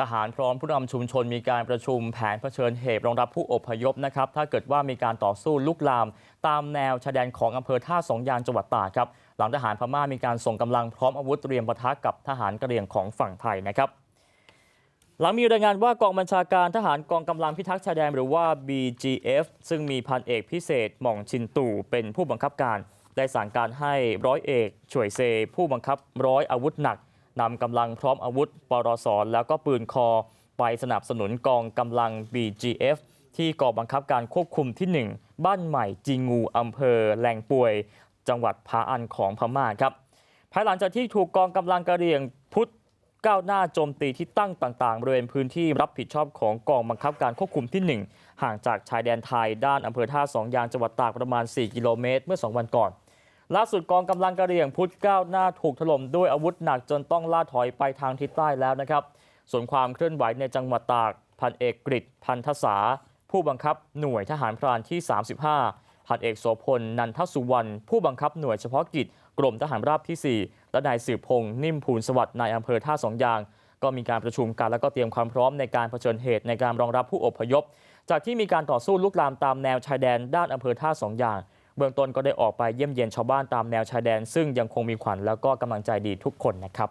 ทหารพร้อมผู้นำชุมชนมีการประชุมแผนเผชิญเหตุรองรับผู้อพยพนะครับถ้าเกิดว่ามีการต่อสู้ลุกลาม ตามแนวชายแดนของอำเภอท่าสองยางจังหวัดตากครับหลังทหารพม่ามีการส่งกำลังพร้อมอาวุธเตรียมปะทะกับทหารกระเหรี่ยงของฝั่งไทยนะครับหลังมีรายงานว่ากองบัญชาการทหารกองกำลังพิทักษ์ชายแดนหรือว่า BGF ซึ่งมีพันเอกพิเศษหม่องชินตู่เป็นผู้บังคับการ ได้สั่งการให้ร้อยเอก ช่วยเซ ผู้บังคับร้อยอาวุธหนัก นำกำลังพร้อมอาวุธปรสแล้วก็ปืนคอ ไปสนับสนุนกองกำลัง BGF ที่กองบังคับการควบคุมที่ 1 บ้านใหม่จีงูอำเภอแหลงป่วย จังหวัดพาอันของพม่าครับ ภายหลังจากที่ถูกกองกำลังกระเรียงพุทธก้าวหน้าโจมตีที่ตั้งต่างๆบริเวณพื้นที่รับผิดชอบของกองบังคับการควบคุมที่ 1 ห่างจากชายแดนไทยด้านอำเภอท่าสองยางจังหวัดตากประมาณ 4 กิโลเมตร เมื่อ 2 วันก่อน ล่าสุดกองกำลังกระเหรี่ยงพุทธก้าวหน้าถูกถล่มด้วยอาวุธหนักจนต้องล่าถอยไปทางทิศใต้แล้วนะครับ ส่วนความเคลื่อนไหวในจังหวัดตากพันเอกกฤษพันธษาผู้บังคับหน่วยทหารพรานที่ 35 พันเอกโสพลนันทสุวรรณผู้บังคับหน่วยเฉพาะกิจกรมทหารราบที่ 4 และนายสืบพงษ์นิ่มภูลสวัสดิ์นายอำเภอท่าสองยาง ก็มีการประชุมกันและก็เตรียมความพร้อมในการเผชิญเหตุในการรองรับผู้อพยพ จากที่มีการต่อสู้ลุกลามตามแนวชายแดนด้านอำเภอท่าสองยาง เบื้องต้นก็ได้ออกไปเยี่ยมเยียนชาวบ้านตามแนวชายแดนซึ่งยังคงมีขวัญแล้วก็กำลังใจดีทุกคนนะครับ